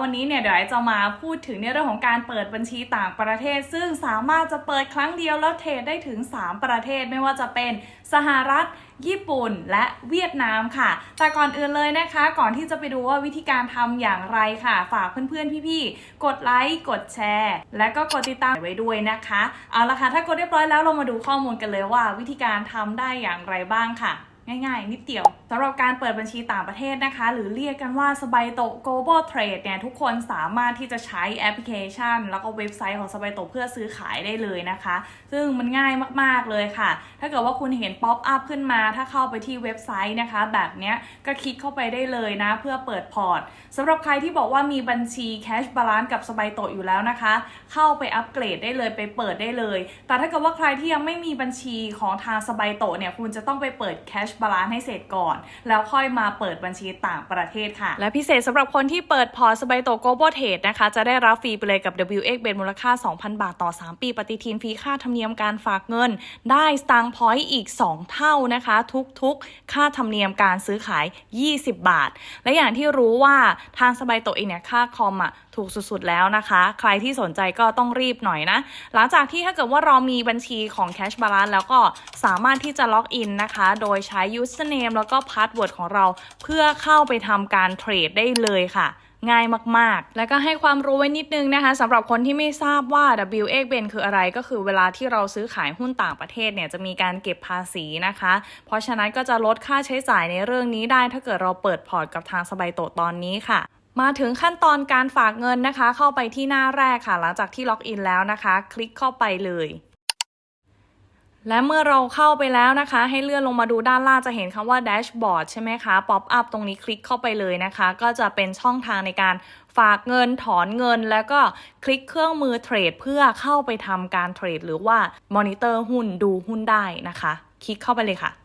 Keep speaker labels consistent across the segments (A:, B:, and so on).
A: วันนี้เนี่ยเดี๋ยวไอจะมาพูดถึงในเรื่องของการเปิดบัญชีต่างประเทศ ซึ่งสามารถจะเปิดครั้งเดียวแล้วเทรดได้ถึง 3 ประเทศไม่ว่าจะเป็นสหรัฐ ญี่ปุ่นและเวียดนามค่ะ แต่ก่อนอื่นเลยนะคะ ก่อนที่จะไปดูว่าวิธีการทำอย่างไรค่ะ ฝากเพื่อนๆพี่ๆกดไลค์กดแชร์ และก็กดติดตามไว้ด้วยนะคะ เอาละค่ะถ้ากดเรียบร้อยแล้วเรามาดูข้อมูลกันเลยว่า วิธีการทำได้อย่างไรบ้างค่ะ ง่ายๆ นิดเดียวสำหรับการเปิดบัญชีต่างประเทศนะคะ หรือเรียกกันว่าสบายโต global trade เนี่ยทุกคนสามารถที่จะใช้แอปพลิเคชัน แล้วก็เว็บไซต์ของสบายโตเพื่อซื้อขายได้เลยนะคะ ซึ่งมันง่ายมากๆเลยค่ะ ถ้าเกิดว่าคุณเห็นป๊อปอัพขึ้นมา ถ้าเข้าไปที่เว็บไซต์นะคะ แบบเนี้ยก็คลิกเข้าไปได้เลยนะ เพื่อเปิดพอร์ตสำหรับใครที่บอกว่ามีบัญชี cash balance กับสบายโตอยู่แล้วนะคะ เข้าไปอัปเกรดได้เลยไปเปิดได้เลย แต่ถ้าเกิดว่าใครที่ยังไม่มีบัญชีของทางสบายโตเนี่ยคุณจะต้องไปเปิด cash balance ให้เสร็จก่อน แล้วค่อยมาเปิดบัญชีต่างประเทศค่ะ และพิเศษสำหรับคนที่เปิดพอร์ตสบายโต global trade นะคะ จะได้รับฟรีไปเลยกับ WX เบนมูลค่า 2,000 บาทต่อ 3 ปี ปฏิทินฟรีค่าธรรมเนียมการฝากเงิน ได้สตางค์พอยต์อีก 2 เท่านะคะ ทุกๆ ค่าธรรมเนียมการซื้อขาย 20 บาท และอย่างที่รู้ว่าทางสบายโตเองเนี่ยค่าคอมอะ ถูกสุดๆแล้วนะคะ ใครที่สนใจก็ต้องรีบหน่อยนะ หลังจากที่ถ้าเกิดว่าเรามีบัญชีของ Cash Balance แล้วก็สามารถที่จะล็อกอินนะคะ โดยใช้ username แล้วก็ password ของเราเพื่อเข้าไปทำการเทรดได้เลยค่ะง่ายมาก ๆ แล้วก็ให้ความรู้ไว้นิดนึงนะคะสำหรับคนที่ไม่ทราบว่า WX Ben คืออะไรก็คือเวลาที่เราซื้อขายหุ้นต่างประเทศเนี่ยจะมีการเก็บภาษีนะคะ เพราะฉะนั้นก็จะลดค่าใช้จ่ายในเรื่องนี้ได้ ถ้าเกิดเราเปิดพอร์ตกับทางสบายโตตอนนี้ค่ะ มาถึงขั้นตอนการฝากเงินนะคะ เข้าไปที่หน้าแรกค่ะ หลังจากที่ล็อกอินแล้วนะคะ คลิกเข้าไปเลย และเมื่อเราเข้าไปแล้วนะคะ ให้เลื่อนลงมาดูด้านล่างจะเห็นคำว่าแดชบอร์ดใช่ไหมคะป๊อปอัพตรงนี้คลิกเข้าไปเลยนะคะ ก็จะเป็นช่องทางในการฝากเงินถอนเงิน แล้วก็คลิกเครื่องมือเทรดเพื่อเข้าไปทำการเทรดหรือว่ามอนิเตอร์หุ้นดูหุ้นได้นะคะ คลิกเข้าไปเลยค่ะ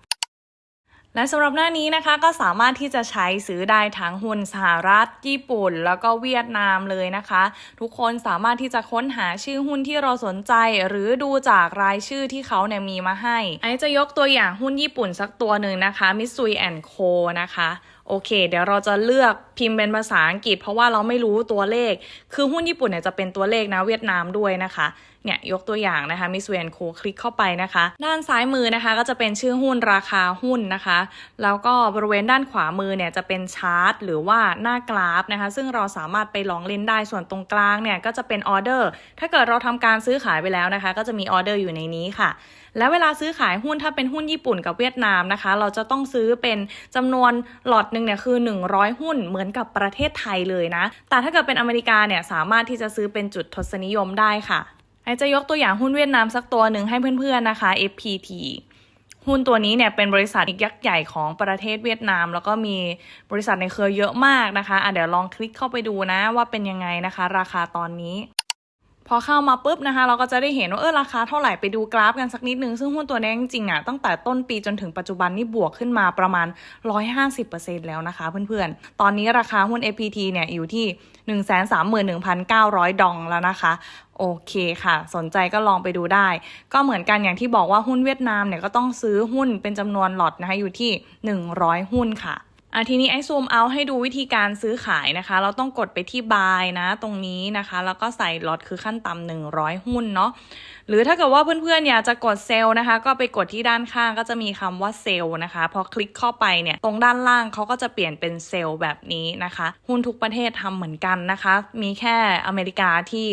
A: และสำหรับหน้านี้นะคะก็สามารถที่จะใช้ซื้อได้ทั้งหุ้นสหรัฐ ญี่ปุ่น แล้วก็เวียดนามเลยนะคะ ทุกคนสามารถที่จะค้นหาชื่อหุ้นที่เราสนใจ หรือดูจากรายชื่อที่เขาเนี่ยมีมาให้อันนี้จะยกตัวอย่างหุ้นญี่ปุ่นสักตัวหนึ่งนะคะมิสซุยแอนโคนะคะโอเค เดี๋ยวเราจะเลือก พิมพ์เป็นภาษาอังกฤษ เพราะว่าเราไม่รู้ตัวเลข คือหุ้นญี่ปุ่นเนี่ยจะเป็นตัวเลขนะเวียดนามด้วยนะคะเนี่ยยกตัวอย่างนะคะมิสเวนโคคลิกเข้าไปนะคะ ด้านซ้ายมือนะคะก็จะเป็นชื่อหุ้นราคาหุ้นนะคะ แล้วก็บริเวณด้านขวามือเนี่ยจะเป็นชาร์ตหรือว่าหน้ากราฟนะคะ ซึ่งเราสามารถไปลองเล่นได้ส่วนตรงกลางเนี่ยก็จะเป็นออเดอร์ถ้าเกิดเราทำการซื้อขายไปแล้วนะคะ ก็จะมีออเดอร์อยู่ในนี้ค่ะ แล้วเวลาซื้อขายหุ้นถ้าเป็นหุ้นญี่ปุ่นกับเวียดนามนะคะ เราจะต้องซื้อเป็นจำนวนหลอดหนึ่งเนี่ยคือ 100 หุ้นเหมือนกับประเทศไทยเลยนะ แต่ถ้าเกิดเป็นอเมริกาเนี่ยสามารถที่จะซื้อเป็นจุดทศนิยมได้ค่ะไอจะยกตัวอย่างหุ้นเวียดนามสักตัวหนึ่งให้เพื่อนๆนะคะ FPT หุ้นตัวนี้เนี่ยเป็นบริษัทยักษ์ใหญ่ของประเทศเวียดนาม แล้วก็มีบริษัทในเครือเยอะมากนะคะอะเดี๋ยวลองคลิกเข้าไปดูนะว่าเป็นยังไงนะคะ ราคาตอนนี้ พอเข้ามาปุ๊บนะคะ เราก็จะได้เห็นว่าเออราคาเท่าไหร่ไปดูกราฟกันสักนิดนึง ซึ่งหุ้นตัวนี้จริงๆอะตั้งแต่ต้นปีจนถึงปัจจุบันนี่บวกขึ้นมาประมาณ 150%แล้วนะคะเพื่อนๆ ตอนนี้ราคาหุ้น APT เนี่ยอยู่ที่ 131,900 ดองแล้วนะคะโอเคค่ะ สนใจก็ลองไปดูได้ ก็เหมือนกันอย่างที่บอกว่าหุ้นเวียดนามเนี่ยก็ต้องซื้อหุ้นเป็นจำนวนหลอตนะคะอยู่ที่ 100 หุ้นค่ะ อะทีนี้ไอ้ซูมเอาให้ดูวิธีการซื้อขายนะคะ เราต้องกดไปที่ buy นะตรงนี้นะคะ แล้วก็ใส่ล็อตคือขั้นต่ำ100หุ้นเนาะหรือถ้าเกิดว่าเพื่อนๆอยากจะกดเซลล์นะคะ ก็ไปกดที่ด้านข้างก็จะมีคำว่าเซลล์นะคะพอคลิกเข้าไปเนี่ยตรงด้านล่างเขาก็จะเปลี่ยนเป็นเซลล์แบบนี้นะคะ หุ้นทุกประเทศทำเหมือนกันนะคะ มีแค่อเมริกาที่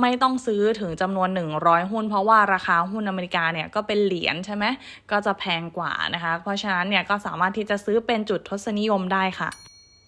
A: ไม่ต้องซื้อถึงจำนวน 100 หุ้น เพราะว่าราคาหุ้นอเมริกาเนี่ยก็เป็นเหรียญใช่ไหมก็จะแพงกว่านะคะ เพราะฉะนั้นเนี่ยก็สามารถที่จะซื้อเป็นจุดทศนิยมได้ค่ะ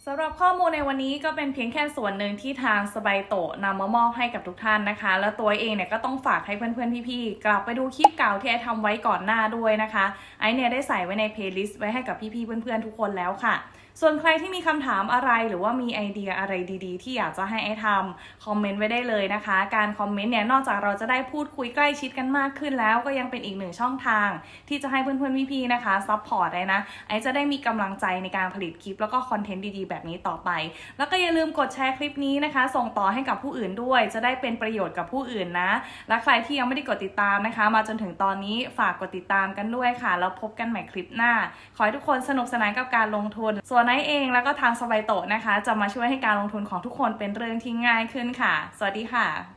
A: สำหรับข้อมูลในวันนี้ก็เป็นเพียงแค่ส่วนหนึ่งที่ทางสบายโตนำมามอบให้กับทุกท่านนะคะ แล้วตัวเองเนี่ยก็ต้องฝากให้เพื่อนๆพี่ๆกลับไปดูคลิปเก่าที่ไอทำไว้ก่อนหน้าด้วยนะคะไอเนี่ยได้ใส่ไว้ในเพลย์ลิสต์ไว้ให้กับพี่ๆเพื่อนๆทุกคนแล้วค่ะ ส่วนใครที่มีคำถามอะไรหรือว่ามีไอเดียอะไรดีๆ ที่อยากจะให้ไอทำคอมเมนต์ไว้ได้เลยนะคะ การคอมเมนต์เนี่ยนอกจากเราจะได้พูดคุยใกล้ชิดกันมากขึ้นแล้ว ก็ยังเป็นอีกหนึ่งช่องทาง ที่จะให้เพื่อนๆพี่ๆนะคะซัพพอร์ตได้นะไอจะได้มีกำลังใจในการผลิตคลิปแล้วก็คอนเทนต์ดีๆแบบนี้ต่อไป แล้วก็อย่าลืมกดแชร์คลิปนี้นะคะ ส่งต่อให้กับผู้อื่นด้วย จะได้เป็นประโยชน์กับผู้อื่นนะ และใครที่ยังไม่ได้กดติดตามนะคะ มาจนถึงตอนนี้ฝากกดติดตามกันด้วยค่ะ แล้วพบกันใหม่คลิปหน้า ขอให้ทุกคนสนุกสนานกับการลงทุน ส่วนไนท์เองแล้วก็ทางสบายโตนะคะ จะมาช่วยให้การลงทุนของทุกคนเป็นเรื่องที่ง่ายขึ้นค่ะ สวัสดีค่ะ